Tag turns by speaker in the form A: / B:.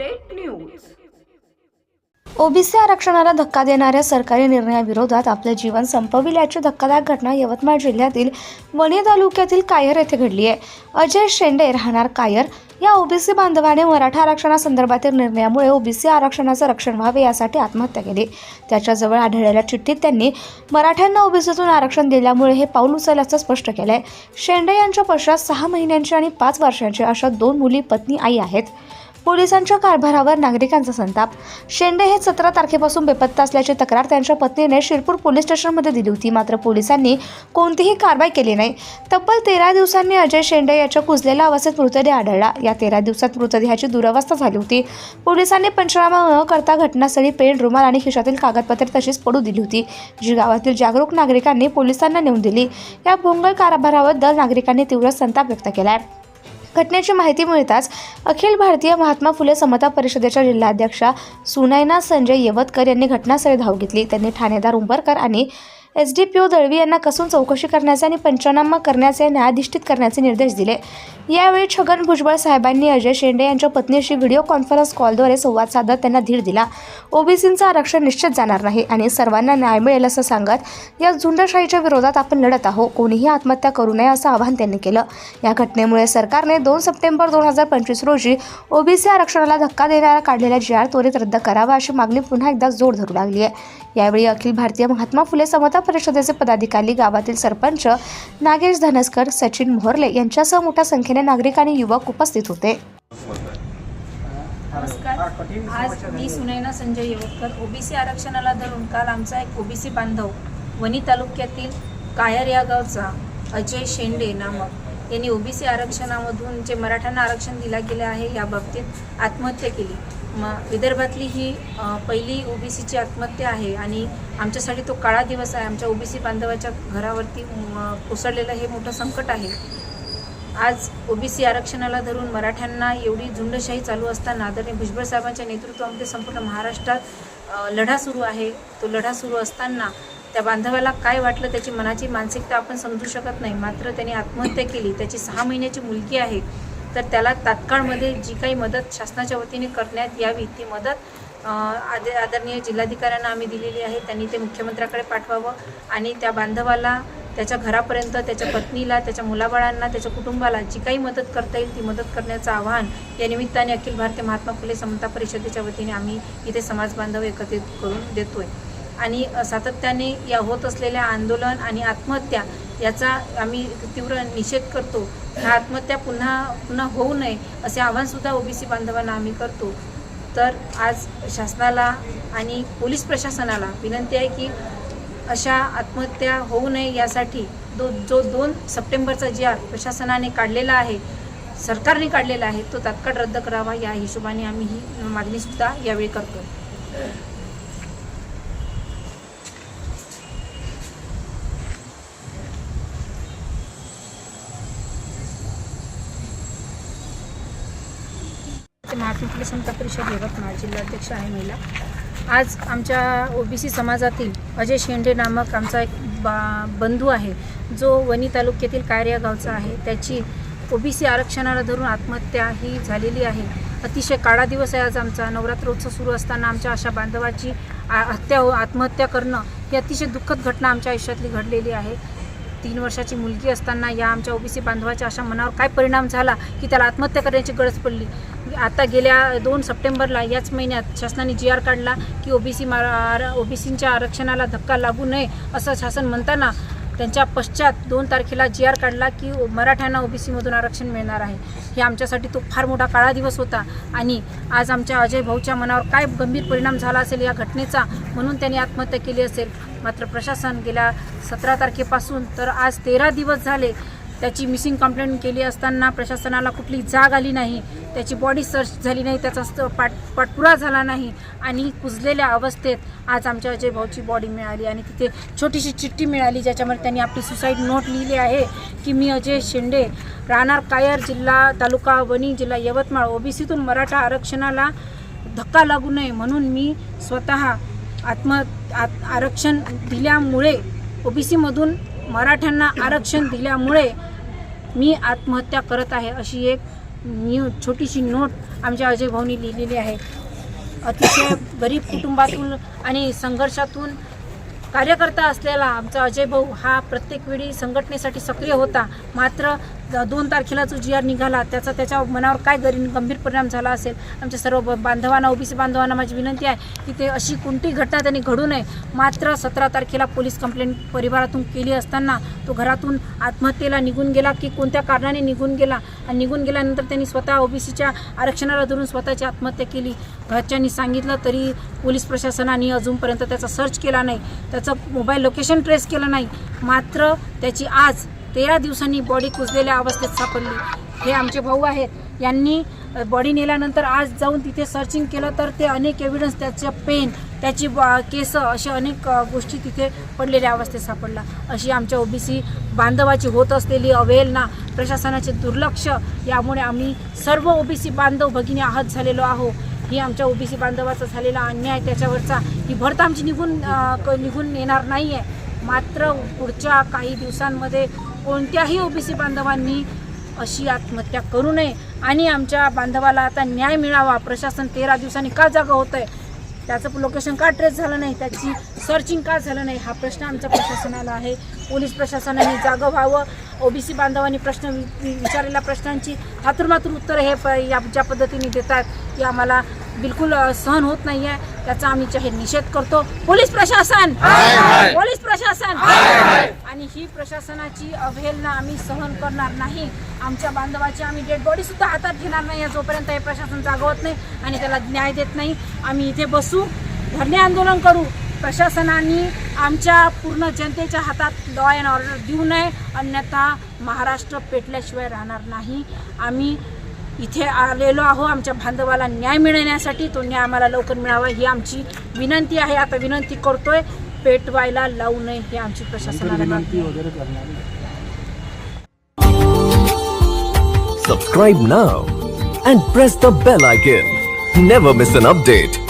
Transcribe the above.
A: Update news
B: OBC आरक्षणाला धक्का देणाऱ्या सरकारी निर्णयाविरोधात आपले जीवन संपविल्याची धक्कादायक घटना यवतमाळ जिल्ह्यातील वणी तालुक्यातील कायर येथे घडली आहे. अजय शेंडे राहणार कायर. या ओबीसी बांधवाने मराठा आरक्षणासंदर्भातील निर्णयामुळे ओबीसी आरक्षणाचं रक्षण व्हावे यासाठी आत्महत्या केली. त्याच्याजवळ आढळलेल्या चिठ्ठीत त्यांनी मराठ्यांना ओबीसीतून आरक्षण दिल्यामुळे हे पाऊल उचलल्याचं स्पष्ट केलं आहे शेंडे यांच्या पश्चात सहा महिन्यांची आणि पाच वर्षांची अशा दोन मुली पत्नी आई आहेत. पोलिसांच्या कारभारावर नागरिकांचा संताप. शेंडे हे सतरा तारखेपासून बेपत्ता असल्याची तक्रार त्यांच्या पत्नीने शिरपूर पोलीस स्टेशनमध्ये दिली होती. मात्र पोलिसांनी कोणतीही कारवाई केली नाही. तब्बल तेरा दिवसांनी अजय शेंडे याच्या कुजलेल्या अवस्थेत मृतदेह आढळला. या तेरा दिवसात मृतदेहाची दुरवस्था झाली होती. पोलिसांनी पंचनामा न करता घटनास्थळी पेन रुमाल आणि खिशातील कागदपत्रे तशीच पडू दिली होती जी गावातील जागरूक नागरिकांनी पोलिसांना नेऊन दिली. या भोंगळ कारभाराबद्दल नागरिकांनी तीव्र संताप व्यक्त केला आहे घटनेची माहिती मिळताच अखिल भारतीय महात्मा फुले समता परिषदेच्या जिल्हाध्यक्षा सुनैना संजय येवतकर यांनी घटनास्थळी धाव घेतली. त्यांनी ठाणेदार उंबरकर आणि S D P O Dalvi यांना कसून चौकशी करण्याचे आणि पंचनामा करण्याचे न्यायाधिष्ठित करण्याचे निर्देश दिले. यावेळी छगन भुजबळ साहेबांनी अजय शेंडे यांच्या पत्नीशी व्हिडिओ कॉन्फरन्स कॉलद्वारे संवाद साधत त्यांना धीर दिला. ओबीसींचं आरक्षण निश्चित जाणार नाही आणि सर्वांना न्याय मिळेल असं सांगत या झुंडशाहीच्या विरोधात आपण लढत आहोत कोणीही आत्महत्या करू नये असं आवाहन त्यांनी केलं. या घटनेमुळे सरकारने दोन सप्टेंबर दोन हजार पंचवीस रोजी ओबीसी आरक्षणाला धक्का देणारा काढलेला जी आर त्वरित रद्द करावा अशी मागणी पुन्हा एकदा जोर धरू लागली आहे यावेळी अखिल भारतीय महात्मा फुले समता परिषदेचे पदाधिकारी गावातील सरपंच नागेश धनसकर सचिन मोहरले यांच्यासह मोठ्या संख्येने नागरिक आणि युवक उपस्थित होते.
C: नमस्कार. आज मी सुनैना संजय येवतकर ओबीसी आरक्षणाला धरून काल आमचा एक ओबीसी बांधव वणी तालुक्यातील कायर या गावचा अजय शेंडे नामक यांनी ओबीसी आरक्षणामधून जे मराठ्यांना आरक्षण दिला गेले आहे या बाबतीत आत्महत्या केली. म विदर्भातली ही अ, पहिली ओबीसीची आत्महत्या आहे आणि आमच्यासाठी तो काळा दिवस आहे. आमच्या ओबीसी बांधवाच्या घरावरती कोसळलेलं हे मोठं संकट आहे. आज ओबीसी आरक्षणाला धरून मराठ्यांना एवढी झुंडशाही चालू असताना आदरणीय भुजबळ साहेबांच्या नेतृत्वामध्ये संपूर्ण महाराष्ट्रात लढा सुरू आहे. तो लढा सुरू असताना त्या बांधवाला काय वाटलं त्याची मनाची मानसिकता आपण समजू शकत नाही. मात्र त्याने आत्महत्या केली. त्याची सहा महिन्याची मुलगी आहे. तर त्याला तात्काळमध्ये जी काही मदत शासनाच्या वतीने करण्यात यावी ती मदत अ, आद आदरणीय जिल्हाधिकाऱ्यांना आम्ही दिलेली आहे. त्यांनी ते मुख्यमंत्र्याकडे पाठवावं आणि त्या बांधवाला त्याच्या घरापर्यंत त्याच्या पत्नीला त्याच्या मुलाबाळांना त्याच्या कुटुंबाला जी काही मदत करता येईल ती मदत करण्याचं आवाहन या निमित्ताने अखिल भारतीय महात्मा फुले समता परिषदेच्या वतीने आम्ही इथे समाज बांधव एकत्रित करून देतोय. आणि सातत्याने या होत असलेल्या आंदोलन आणि आत्महत्या याचा आम्ही तीव्र निषेध करतो. ह्या आत्महत्या पुन्हा पुन्हा होऊ नये असे आव्हानसुद्धा ओबीसी बांधवांना आम्ही करतो. तर आज शासनाला आणि पोलीस प्रशासनाला विनंती आहे की अशा आत्महत्या होऊ नये यासाठी दो जो दोन सप्टेंबरचा जी आर प्रशासनाने काढलेला आहे सरकारने काढलेला आहे तो तात्काळ रद्द करावा या हिशोबाने आम्ही ही मागणीसुद्धा यावेळी करतो ते समता परिषद यवतमाळ जिल्हाध्यक्ष आहे महिला. आज आमच्या ओबीसी समाजातील अजय शेंडे नामक आमचा एक बा बंधू आहे. जो वणी तालुक्यातील कार्या गावचा आहे. त्याची ओबीसी आरक्षणाला धरून आत्महत्या ही झालेली आहे. अतिशय काळा दिवस आहे आज आमचा. नवरात्रोत्सव सुरू असताना आमच्या अशा बांधवाची आ- हत्या आत्महत्या करणं ही अतिशय दुःखद घटना आमच्या आयुष्यातली घडलेली आहे. तीन वर्षाची मुलगी असताना या आमच्या ओबीसी बांधवाच्या अशा मनावर काय परिणाम झाला की त्याला आत्महत्या करण्याची गरज पडली? आता गेल्या दोन सप्टेंबरला याच महिन्यात शासनाने जी आर काढला की ओबीसी मा ओबीसींच्या आरक्षणाला धक्का लागू नये असं शासन म्हणताना त्यांच्या पश्चात दोन तारखेला जी आर काढला की ओ- मराठ्यांना ओबीसीमधून आरक्षण मिळणार आहे. हे आमच्यासाठी तो फार मोठा काळा दिवस होता. आणि आज आमच्या अजय भाऊच्या मनावर काय गंभीर परिणाम झाला असेल या घटनेचा म्हणून त्यांनी आत्महत्या केली असेल. मात्र प्रशासन गेल्या सतरा तारखेपासून तर आज तेरा दिवस झाले त्याची मिसिंग कंप्लेंट केली असताना प्रशासनाला कुठली जाग आली नाही त्याची बॉडी सर्च झाली नाही त्याचा स्त- पाठ पाठपुरा झाला नाही आणि कुजलेल्या अवस्थेत आज आमच्या अजय भाऊची बॉडी मिळाली आणि तिथे छोटीशी चिठ्ठी मिळाली ज्याच्यामध्ये त्यांनी आपली सुसाईड नोट लिहिली आहे की मी अजय शेंडे राहणार कायर जिल्हा तालुका वणी जिल्हा यवतमाळ ओबीसीतून मराठा आरक्षणाला धक्का लागू नये म्हणून मी स्वतः आत्म आत आरक्षण दिल्यामुळे ओबीसीमधून मराठ्यांना आरक्षण दिल्यामुळे मी आत्महत्या करत आहे अशी एक न्यू छोटीशी नोट आमच्या अजय भाऊनी लिहिलेली आहे. अतिशय गरीब कुटुंबातून आणि संघर्षातून कार्यकर्ता असलेला आमचा अजय भाऊ हा प्रत्येक वेळी संघटनेसाठी सक्रिय होता. मात्र दोन तारखेला जो जी आर निघाला त्याचा त्याच्या मनावर काय गरी गंभीर परिणाम झाला असेल? आमच्या सर्व बांधवांना ओबीसी बांधवांना माझी विनंती आहे की ते अशी कोणतीही घटना त्यांनी घडू नये. मात्र सतरा तारखेला पोलीस कंप्लेंट परिवारातून केली असताना तो घरातून आत्महत्येला निघून गेला की कोणत्या कारणाने निघून गेला? आणि निघून गेल्यानंतर त्यांनी स्वतः ओबीसीच्या आरक्षणाला धरून स्वतःची आत्महत्या केली. घरच्यांनी सांगितलं तरी पोलीस प्रशासनाने अजूनपर्यंत त्याचा सर्च केला नाही. त्याचं मोबाईल लोकेशन ट्रेस केलं नाही. मात्र त्याची आज तेरा दिवसांनी बॉडी कुजलेल्या अवस्थेत सापडली. हे आमचे भाऊ आहेत. यांनी बॉडी नेल्यानंतर आज जाऊन तिथे सर्चिंग केलं तर ते अनेक एव्हिडन्स त्याचं पेन त्याची केस अशा अनेक गोष्टी तिथे पडलेल्या अवस्थेत सापडला. अशी आमच्या ओबीसी बांधवाची होत असलेली अवहेलना प्रशासनाचे दुर्लक्ष यामुळे आम्ही सर्व ओबीसी बांधव भगिनी आहत झालेलो आहो ही आमच्या ओबीसी बांधवाचा झालेला अन्याय त्याच्यावरचा ही भरत आमची निघून क- निघून येणार नाही आहे मात्र पुढच्या काही दिवसांमध्ये कोणत्याही ओबीसी बांधवांनी अशी आत्महत्या करू नये आणि आमच्या बांधवाला आता न्याय मिळावा प्रशासन तेरा दिवसांनी का जागा होत आहे त्याचं लोकेशन का ट्रेस झालं नाही त्याची सर्चिंग का झालं नाही हा प्रश्न आमच्या प्रशासनाला आहे. पोलीस प्रशासनाने जागं व्हावं. ओबीसी बांधवांनी प्रश्न वि- विचारलेल्या प्रश्नांची हातुरमातुर उत्तरं हे प या ज्या पद्धतीने देतात की आम्हाला बिलकुल सहन होत नाही आहे त्याचा आम्ही जाहीर निषेध करतो. पोलीस प्रशासन! पोलीस प्रशासन! आणि ही प्रशासनाची अवहेलना आम्ही सहन करणार नाही. आमच्या बांधवाची आम्ही डेड बॉडी सुद्धा हातात घेणार नाही. जोपर्यंत हे प्रशासन जागवत नाही आणि त्याला न्याय देत नाही आम्ही इथे बसू धरणे आंदोलन करू. प्रशासनाने आमच्या पूर्ण जनतेच्या हातात लॉ अँड ऑर्डर देऊ नये. अन्यथा महाराष्ट्र पेटल्याशिवाय राहणार नाही. आम्ही इथे आलेलो आहो आमच्या बांधवाला न्याय मिळण्यासाठी तो न्याय आम्हाला लवकर मिळावा ही आमची विनंती आहे आता विनंती करतोय पेटवायला लावू नये ही आमची प्रशासनाला मागणी आहे.
A: Subscribe now and press the bell icon. Never miss an update.